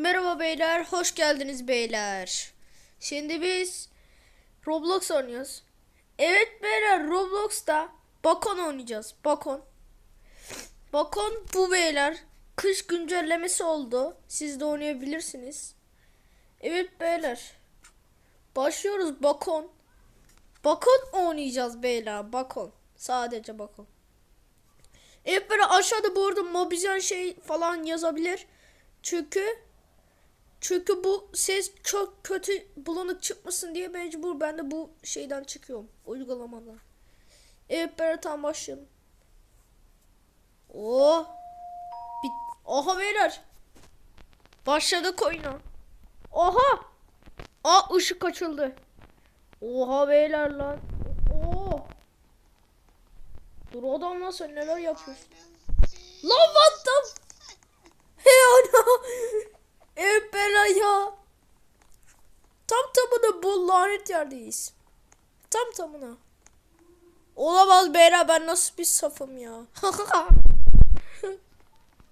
Merhaba beyler, hoş geldiniz beyler. Şimdi biz Roblox oynuyoruz. Evet beyler, Roblox'ta Bakon oynayacağız. Bakon. Bakon bu beyler. Kış güncellemesi oldu. Siz de oynayabilirsiniz. Evet beyler. Başlıyoruz Bakon. Bakon oynayacağız beyler. Bakon. Sadece Bakon. Evet böyle aşağıda bu arada Mobizen şey falan yazabilir. Çünkü çünkü bu ses çok kötü bulanık çıkmasın diye mecbur ben de bu şeyden çıkıyorum. Uygulamadan. Evet tam başlayalım. Oo. Bit Oha beyler. Başladık oyuna. Oha. Aa ışık açıldı. Oha beyler lan. Oo. Dur adamla sen neler yapıyorsun? Lan what the Hey ana. Evet bela ya. Tam tamına bu lanet yerdeyiz. Tam tamına. Olamaz Beyra ben nasıl bir safım ya.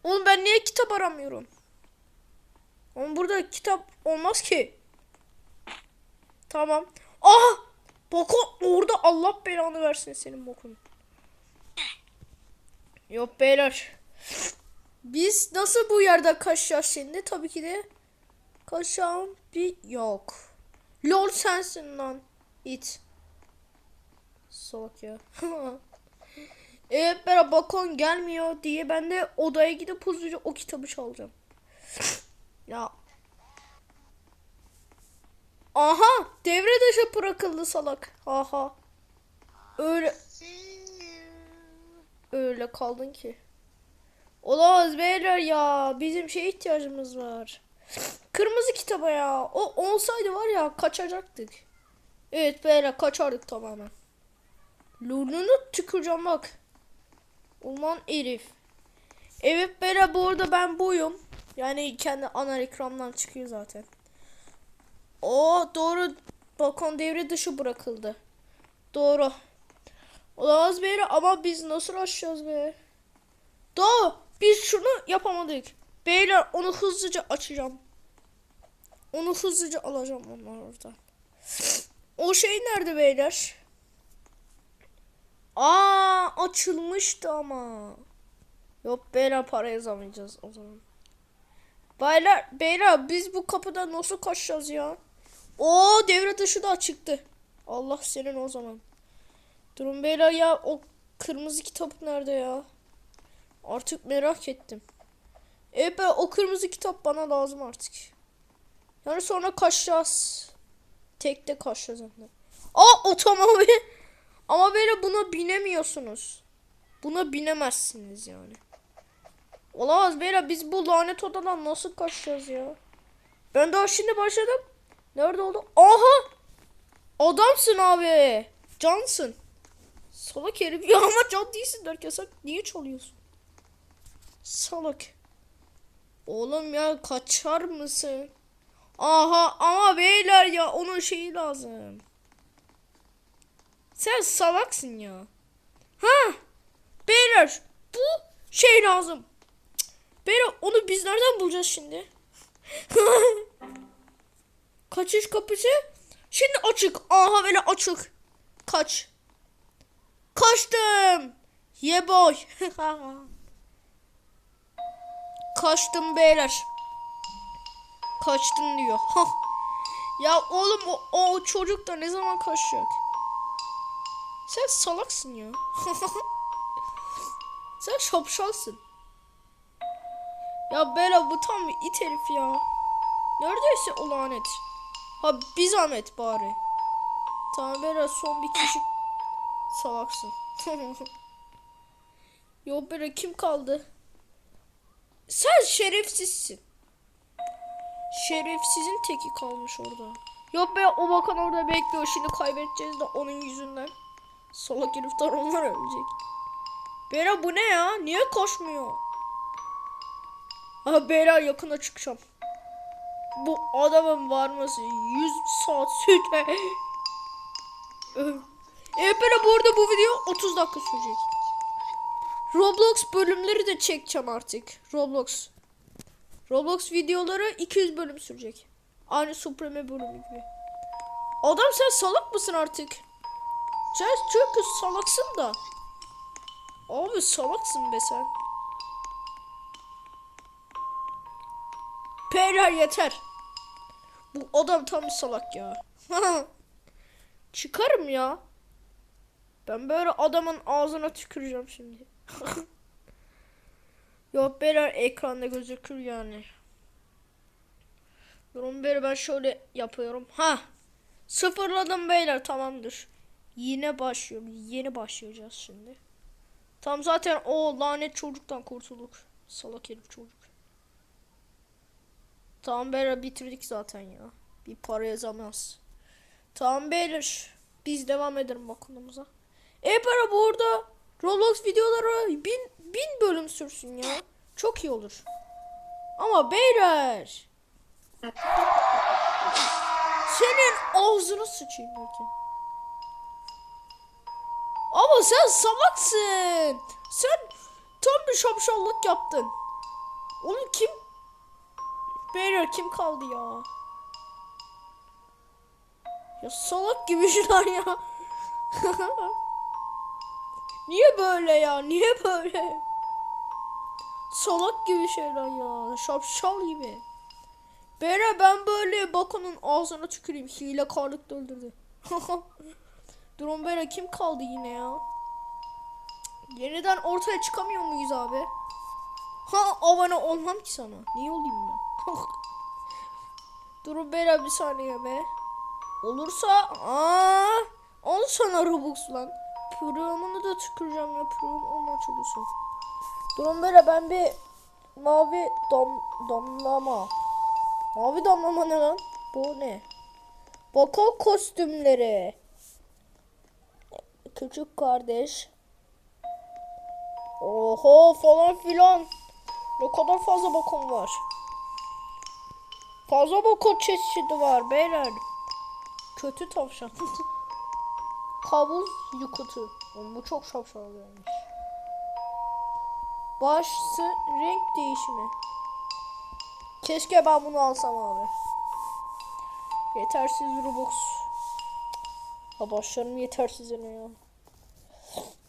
Oğlum ben niye kitap aramıyorum? Oğlum burada kitap olmaz ki. Tamam. Aha! Bak o- orada Allah belanı versin senin bokun. Yok beyler. Biz nasıl bu yerde kaçacağız şimdi? Tabii ki de kaçağım bir yok. Lol sensin lan. It. Salak ya. evet bera bakon gelmiyor diye ben de odaya gidip hızlıca o kitabı çalacağım. ya. Aha devre dışı bırakıldı salak. Aha. Öyle öyle kaldın ki. Olamaz beyler ya. Bizim şeye ihtiyacımız var. Kırmızı kitaba ya. O olsaydı var ya kaçacaktık. Evet beyler kaçardık tamamen. Lurnunu tüküreceğim bak. Ulan herif. Evet beyler bu arada ben buyum. Yani kendi ana ekrandan çıkıyor zaten. O doğru. Balkon devre dışı bırakıldı. Doğru. Olamaz beyler ama biz nasıl açacağız be? Doğru. Biz şunu yapamadık. Beyler onu hızlıca açacağım. Onu hızlıca alacağım onlar oradan. O şey nerede beyler? Aa açılmıştı ama. Yok beyler para yazamayacağız o zaman. Beyler, beyler biz bu kapıdan nasıl kaçacağız ya? O devre dışı da çıktı. Allah senin o zaman. Durun beyler ya o kırmızı kitap nerede ya? Artık merak ettim. Evet o kırmızı kitap bana lazım artık. Yani sonra kaçacağız. Tekte kaçacağız hem de. Aa otomobil. Ama böyle buna binemiyorsunuz. Buna binemezsiniz yani. Olamaz Beyler biz bu lanet odadan nasıl kaçacağız ya? Ben daha şimdi başladım. Nerede oldu? Aha! Adamsın abi. Cansın. Salak herif. Ya ama can değilsin derken sen niye çalıyorsun? Salak. Oğlum ya kaçar mısın? Aha ama beyler ya onun şeyi lazım. Sen salaksın ya. Ha? Beyler bu şey lazım. Beyler onu biz nereden bulacağız şimdi? Kaçış kapısı. Şimdi açık. Aha böyle açık. Kaç. Kaçtım. Ye boy. Kaçtım beyler. Kaçtın diyor. ya oğlum o, o çocuk da ne zaman kaçacak? Sen salaksın ya. Sen şapşalsın. Ya Bela bu tam it herif ya. Neredeyse o lanet. Ha bir zahmet bari. Tamam Bela son bir kişi salaksın. Yo Bela kim kaldı? Sen şerefsizsin. Şerefsizin teki kalmış orada. Yok be o bakan orada bekliyor. Şimdi kaybedeceğiz de onun yüzünden. Salak herifler onlar ölecek. Bera bu ne ya? Niye koşmuyor? Ha Bera yakına çıkacağım. Bu adamın varması 100 saat süre. evet Bera bu arada bu video 30 dakika sürecek. Roblox bölümleri de çekeceğim artık. Roblox. Roblox videoları 200 bölüm sürecek. Aynı Supreme bölümü gibi. Adam sen salak mısın artık? Sen çünkü salaksın da. Abi salaksın be sen. Peyler yeter. Bu adam tam salak ya. Çıkarım ya. Ben böyle adamın ağzına tüküreceğim şimdi. Yok beyler ekranda gözükür yani. Durum beri ben şöyle yapıyorum. Ha. Sıfırladım beyler tamamdır. Yine başlıyorum. Yeni başlayacağız şimdi. Tam zaten o lanet çocuktan kurtulduk. Salak herif çocuk. Tamam beyler bitirdik zaten ya. Bir para yazamaz. Tamam beyler. Biz devam edelim okulumuza. E para burada Roblox videoları bin, bin bölüm sürsün ya. Çok iyi olur. Ama beyler. Senin ağzını sıçayım belki. Ama sen salaksın. Sen tam bir şapşallık yaptın. Oğlum kim? Beyler kim kaldı ya? Ya salak gibi şunlar ya. Niye böyle ya? Niye böyle? Salak gibi şeyler ya. Şapşal gibi. Bera ben böyle bakanın ağzına tüküreyim. Hile karlık öldürdü. Durum Bera kim kaldı yine ya? Yeniden ortaya çıkamıyor muyuz abi? Ha abone olmam ki sana. Niye olayım ben? Durum Bera bir saniye be. Olursa aa al sana Robux lan. Pırığımını da tüküreceğim ya pırığım olma çocuğu. Durun böyle ben bir mavi dam damlama. Mavi damlama ne lan? Bu ne? Bako kostümleri. Küçük kardeş. Oho falan filan. Ne kadar fazla bakım var. Fazla bako çeşidi var beyler. Kötü tavşan. Kabul yukutu. Oğlum bu çok şapşal gelmiş. Başsı renk değişimi. Keşke ben bunu alsam abi. Yetersiz Robux. Ha başlarım yetersiz ya.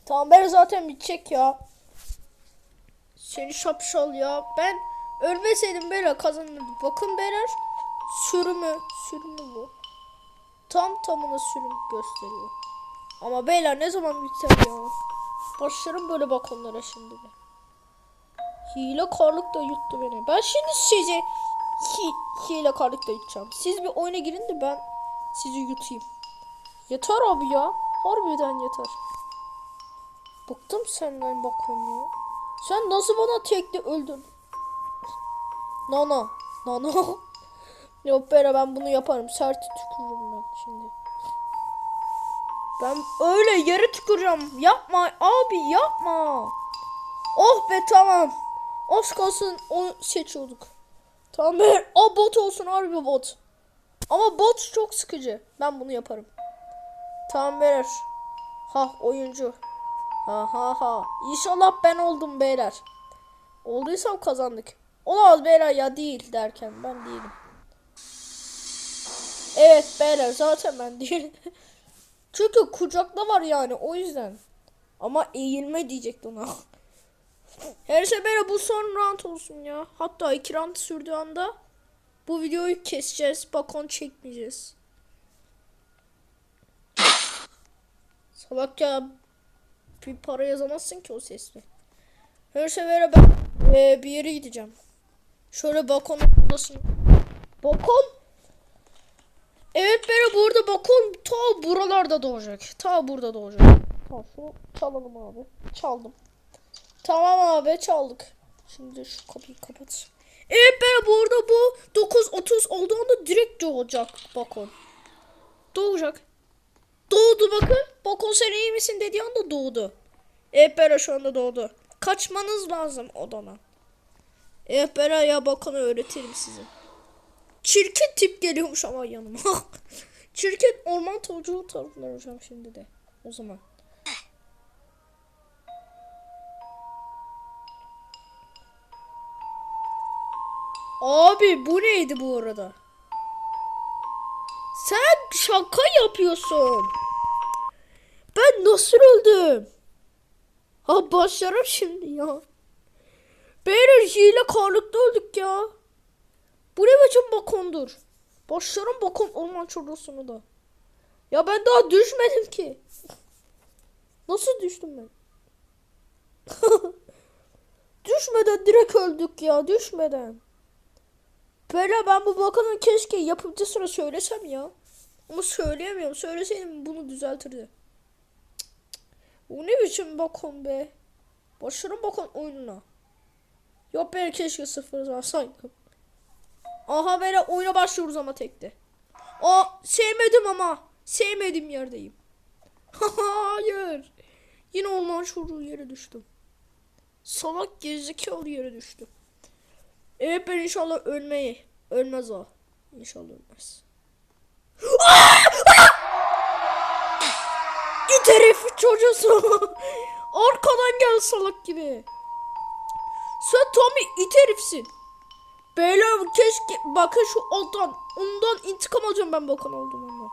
Tamam ben zaten bitecek ya. Seni şapşal ya. Ben ölmeseydim böyle kazanırdım. Bakın beyler. Sürümü. Sürümü bu. Tam tamına sürüm gösteriyor. Ama beyler ne zaman biter ya? Başlarım böyle bak onlara şimdi de. Hile karlık da yuttu beni. Ben şimdi sizi hi hile karlık da yutacağım. Siz bir oyuna girin de ben sizi yutayım. Yeter abi ya. Harbiden yeter. Bıktım senden bakon ya. Sen nasıl bana tekli öldün? Nana. Nana. Yok bere ben bunu yaparım. Sert tükürürüm. Ben öyle yere tüküreceğim. Yapma abi yapma. Oh be tamam. Az kalsın onu seçiyorduk. Tamam be. O bot olsun harbi bot. Ama bot çok sıkıcı. Ben bunu yaparım. Tamam beyler. Ha oyuncu. Ha ha ha. İnşallah ben oldum beyler. Olduysam kazandık. Olamaz beyler ya değil derken ben değilim. Evet beyler zaten ben değilim. Çünkü kucakta var yani o yüzden. Ama eğilme diyecekti ona. Her sefer bu son round olsun ya. Hatta iki round sürdüğü anda bu videoyu keseceğiz. Bakon çekmeyeceğiz. Salak ya. Bir para yazamazsın ki o sesle. Her sefer ben e, bir yere gideceğim. Şöyle balkon odasını. Balkon Evet beni burada bakın ta buralarda doğacak. Ta burada doğacak. Tamam şunu çalalım abi. Çaldım. Tamam abi çaldık. Şimdi şu kapıyı kapat. Evet beni burada bu 9.30 olduğunda direkt doğacak bakın. Doğacak. Doğdu bakın. Bakın sen iyi misin dediği anda doğdu. Evet beni şu anda doğdu. Kaçmanız lazım odana. Evet beni ya bakın öğretirim size. Çirkin tip geliyormuş ama yanıma. Çirkin orman tolculuğu tarafından hocam şimdi de. O zaman. Abi bu neydi bu arada? Sen şaka yapıyorsun. Ben nasıl öldüm? Ha başlarım şimdi ya. Beyler hile karlıkta öldük ya. Bu ne biçim bakondur? Başlarım bakon orman çorbasını da. Ya ben daha düşmedim ki. Nasıl düştüm ben? düşmeden direkt öldük ya düşmeden. Böyle ben bu bakanın keşke yapımcısına söylesem ya. Ama söyleyemiyorum. Söyleseydim bunu düzeltirdi. Bu ne biçim bakon be. Başarım bakon oyununa. Yok ben keşke sıfır alsaydım. Aha böyle oyuna başlıyoruz ama tekte. Aa sevmedim ama. Sevmediğim yerdeyim. Hayır. Yine orman çocuğu yere düştüm. Salak gerizekalı yere düştüm. Evet ben inşallah ölmeyi. Ölmez o. İnşallah ölmez. İt herif çocuğusu. Arkadan gel salak gibi. Sen bir it herifsin. Beyler keşke bakın şu ondan ondan intikam alacağım ben bakan oldum ama.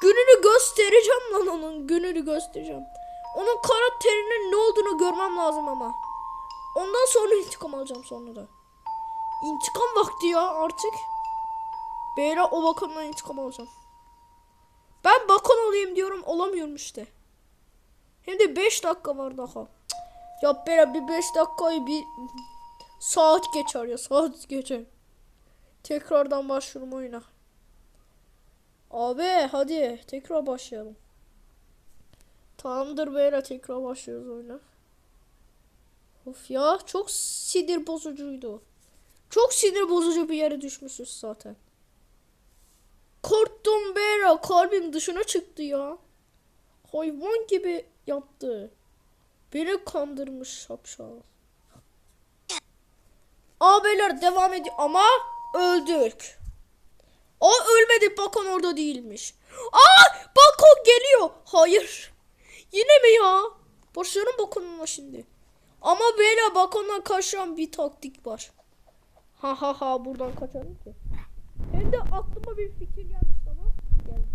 Gününü göstereceğim lan onun gününü göstereceğim. Onun karakterinin ne olduğunu görmem lazım ama. Ondan sonra intikam alacağım sonra da. İntikam vakti ya artık. Beyler o bakandan intikam alacağım. Ben bakan olayım diyorum olamıyorum işte. Hem de 5 dakika var daha. Cık. Ya beyler bir 5 dakikayı bir saat geçer ya saat geçer. Tekrardan başlıyorum oyuna. Abi hadi tekrar başlayalım. Tamamdır beyler tekrar başlıyoruz oyuna. Of ya çok sinir bozucuydu. Çok sinir bozucu bir yere düşmüşüz zaten. Korktum Bera. Kalbim dışına çıktı ya. Hayvan gibi yaptı. Beni kandırmış şapşal. Abiler devam ediyor ama öldük. O ölmedi bakon orada değilmiş. Aa bakon geliyor. Hayır. Yine mi ya? Başlarım bakonuna şimdi. Ama böyle bakondan kaçan bir taktik var. Ha ha ha buradan kaçarım ki. Hem de aklıma bir fikir gelmiş ama gelmedi.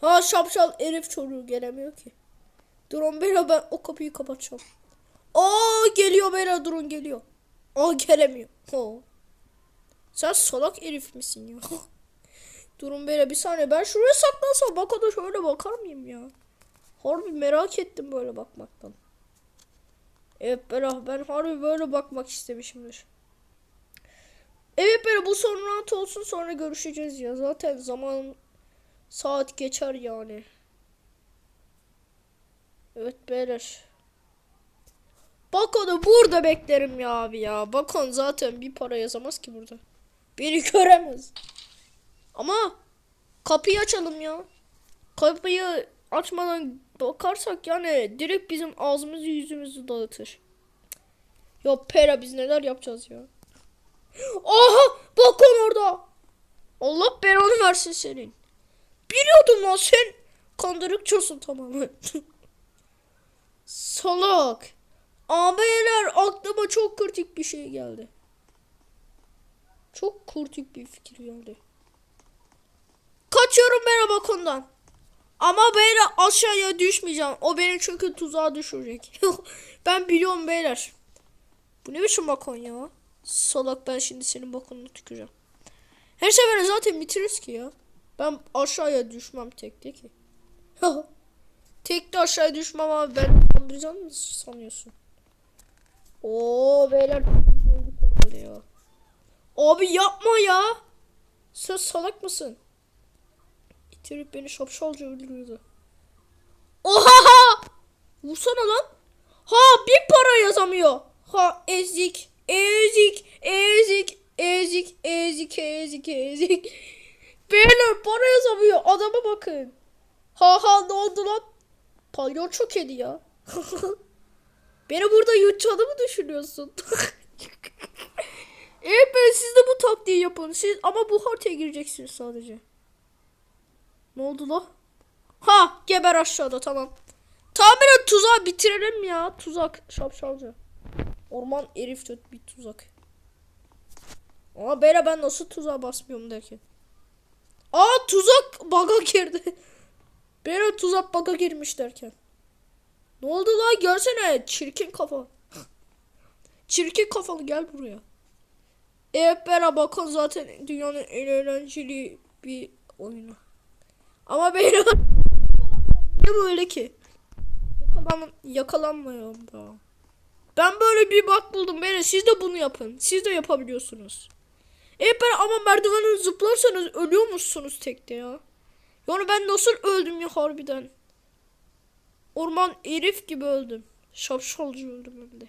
Ha şapşal herif çocuğu gelemiyor ki. Durun Bera ben o kapıyı kapatacağım. Aa geliyor Bera durun geliyor. Aa gelemiyor. Oo. Sen salak herif misin ya? durun Bera bir saniye ben şuraya saklansam bak o da şöyle bakar mıyım ya? Harbi merak ettim böyle bakmaktan. Evet Bera ben harbi böyle bakmak istemişimdir. Evet Bera bu son round olsun sonra görüşeceğiz ya. Zaten zaman saat geçer yani. Evet beyler. Bakon'u burada beklerim ya abi ya. Bakon zaten bir para yazamaz ki burada. Beni göremez. Ama kapıyı açalım ya. Kapıyı açmadan bakarsak yani direkt bizim ağzımızı yüzümüzü dağıtır. Ya pera biz neler yapacağız ya. Aha bakon orada. Allah belanı versin senin. Biliyordum lan sen kandırıkçısın tamamen. Salak. Abiler aklıma çok kritik bir şey geldi. Çok kritik bir fikir geldi. Kaçıyorum ben o balkondan. Ama beyler aşağıya düşmeyeceğim. O beni çünkü tuzağa düşürecek. ben biliyorum beyler. Bu ne biçim balkon ya? Salak ben şimdi senin balkonunu tüküreceğim. Her sefer zaten bitiririz ki ya. Ben aşağıya düşmem tekte ki. Tek de aşağıya düşmem abi ben kandıracağım mı sanıyorsun? Oo beyler herhalde ya. Abi yapma ya. Sen salak mısın? İtirip beni şapşalca öldürüyordu. Oha! Vursana lan. Ha bir para yazamıyor. Ha ezik. Ezik. Ezik. Ezik. Ezik. Ezik. Ezik. Beyler para yazamıyor. Adama bakın. Ha ha ne oldu lan? Palyaço kedi ya. Beni burada yutacağını mı düşünüyorsun? evet ben siz de bu taktiği yapın. Siz ama bu haritaya gireceksiniz sadece. Ne oldu la? Ha geber aşağıda tamam. Tamamen tuzağı bitirelim ya. Tuzak şapşalca. Orman herif tut bir tuzak. Ama beyler ben nasıl tuzağa basmıyorum derken. Aa tuzak baga girdi. Beyler tuzak baga girmiş derken. Ne oldu lan görsene çirkin kafa. Çirkin kafalı gel buraya. Evet beyler bakın zaten dünyanın en eğlenceli bir oyunu. Ama beyler niye böyle ki? Yakalan yakalanmayalım da. Ben böyle bir bak buldum beyler siz de bunu yapın. Siz de yapabiliyorsunuz. Evet ben ama merdivenden zıplarsanız ölüyor musunuz tekte ya? Yani ben nasıl öldüm ya harbiden. Orman herif gibi öldüm. Şapşalcı öldüm hem de.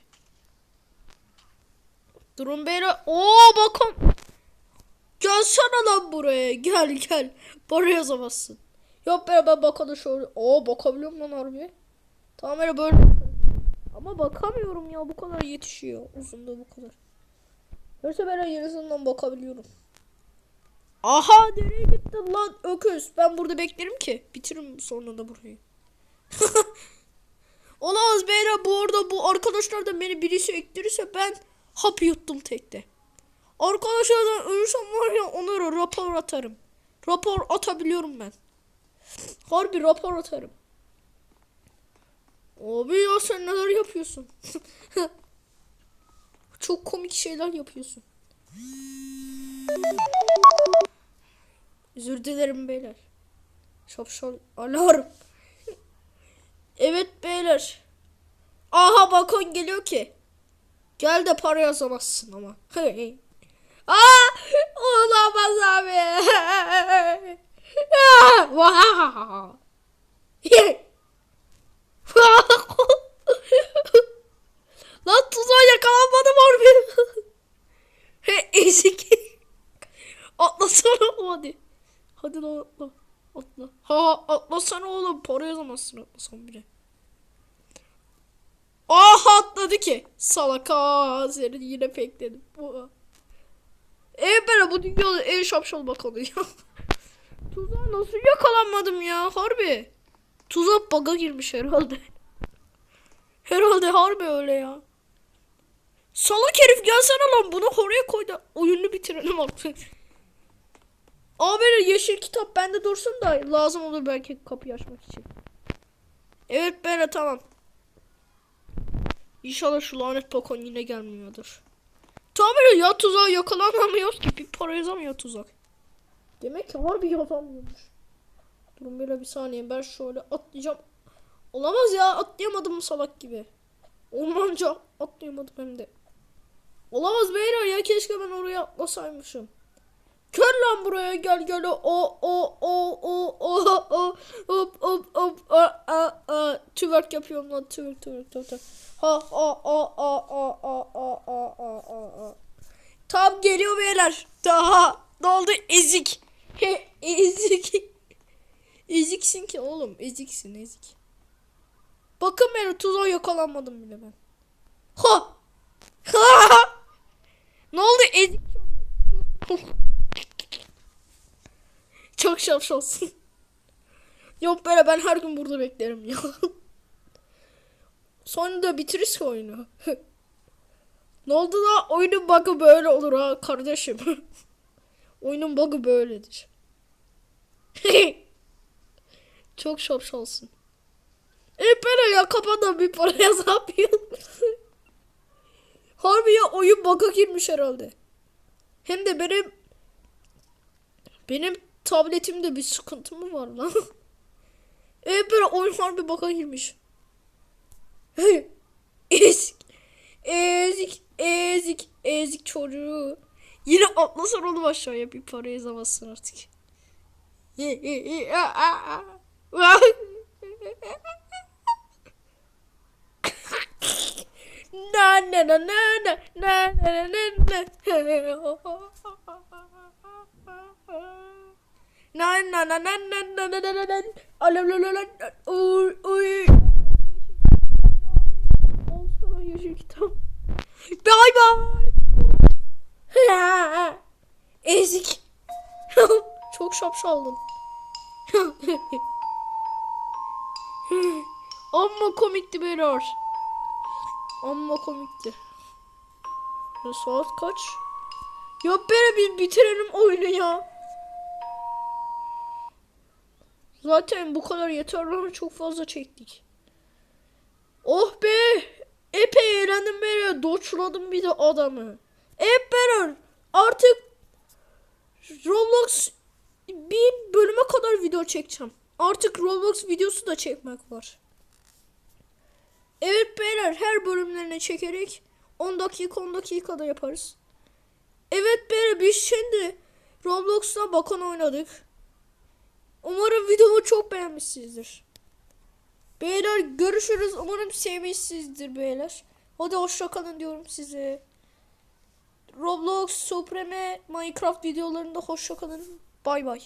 Durun beyler. Oo bakın. Gelsene lan buraya. Gel gel. Bana yazamazsın. Yok be ben bakalım şöyle. Oo bakabiliyorum lan harbi. Tamam öyle böyle. Ama bakamıyorum ya bu kadar yetişiyor. Uzunluğu bu kadar. Neyse ben yarısından bakabiliyorum. Aha nereye gittin lan öküz? Ben burada beklerim ki. Bitiririm sonra da burayı. Olamaz beyler bu arada bu arkadaşlardan beni birisi ektirirse ben hap yuttum tekte. Arkadaşlardan ölürsem var ya onlara rapor atarım. Rapor atabiliyorum ben. Harbi rapor atarım. Abi ya sen neler yapıyorsun? Çok komik şeyler yapıyorsun. Özür dilerim beyler. Şapşal alarm. Evet beyler. Aha bakon geliyor ki. Gel de para yazamazsın ama. Aa, olamaz abi. Lan tuzağa yakalanmadım harbi. Ezik. Atlasana hadi. Hadi lan atla. Atla. Ha atlasana oğlum. Para yazamazsın atlasan bile. Aha atladı ki. Salaka seni yine pekledim. Evet ben bu dünyada en şapşal bakanı ya. Tuzağa nasıl yakalanmadım ya harbi. Tuzak baga girmiş herhalde. Herhalde harbi öyle ya. Salak herif gelsene lan bunu oraya koy da oyunu bitirelim artık. Abi yeşil kitap bende dursun da lazım olur belki kapıyı açmak için. Evet Bera tamam. İnşallah şu lanet Pokon yine gelmiyordur. Öyle ya tuzağa yakalanamıyoruz ki bir para yazamıyor tuzak. Demek ki harbi yazamıyormuş. Durun böyle bir saniye ben şöyle atlayacağım. Olamaz ya atlayamadım salak gibi. Ormanca atlayamadım hem de. Olamaz beyler ya keşke ben oraya atlasaymışım. Gel lan buraya gel gel. O o o o o o o hop hop hop. A a a. Twerk yapıyorum lan. Twerk twerk twerk ha ha ha ha ha ha ha ha ha ha tam geliyor beyler. Daha ne oldu? Ezik. Ezik. Eziksin ki oğlum. Eziksin ezik. Bakın beni tuzağa yakalanmadım bile ben. Ha ha. Ne oldu? Ezik Çok şapşalsın. Yok böyle ben her gün burada beklerim ya. Sonra da ki oyunu. ne oldu da oyunun bug'ı böyle olur ha kardeşim. oyunun bug'ı böyledir. Çok şapşalsın. E böyle ya kafadan bir para yazamıyor. Harbi ya oyun bug'a girmiş herhalde. Hem de benim benim tabletimde bir sıkıntı mı var lan? evet böyle oyun harbi baka girmiş. ezik. Ezik. Ezik. Ezik çocuğu. Yine atlasan oğlum aşağıya bir para yazamazsın artık. na na na na na na na na na yeşil kitap Bye bye Ezik Çok şapşaldın Amma komikti beyler. Amma komikti. Saat kaç? Ya bir bitirelim oyunu ya. Zaten bu kadar yeter çok fazla çektik. Oh be! Epey eğlendim böyle. Doçladım bir de adamı. Hep beraber artık Roblox bin bölüme kadar video çekeceğim. Artık Roblox videosu da çekmek var. Evet beyler her bölümlerini çekerek 10 dakika 10 dakikada yaparız. Evet beyler biz şimdi Roblox'ta bakın oynadık. Umarım videomu çok beğenmişsinizdir. Beyler görüşürüz. Umarım sevmişsinizdir beyler. Hadi hoşça kalın diyorum size. Roblox, Supreme, Minecraft videolarında hoşça kalın. Bay bay.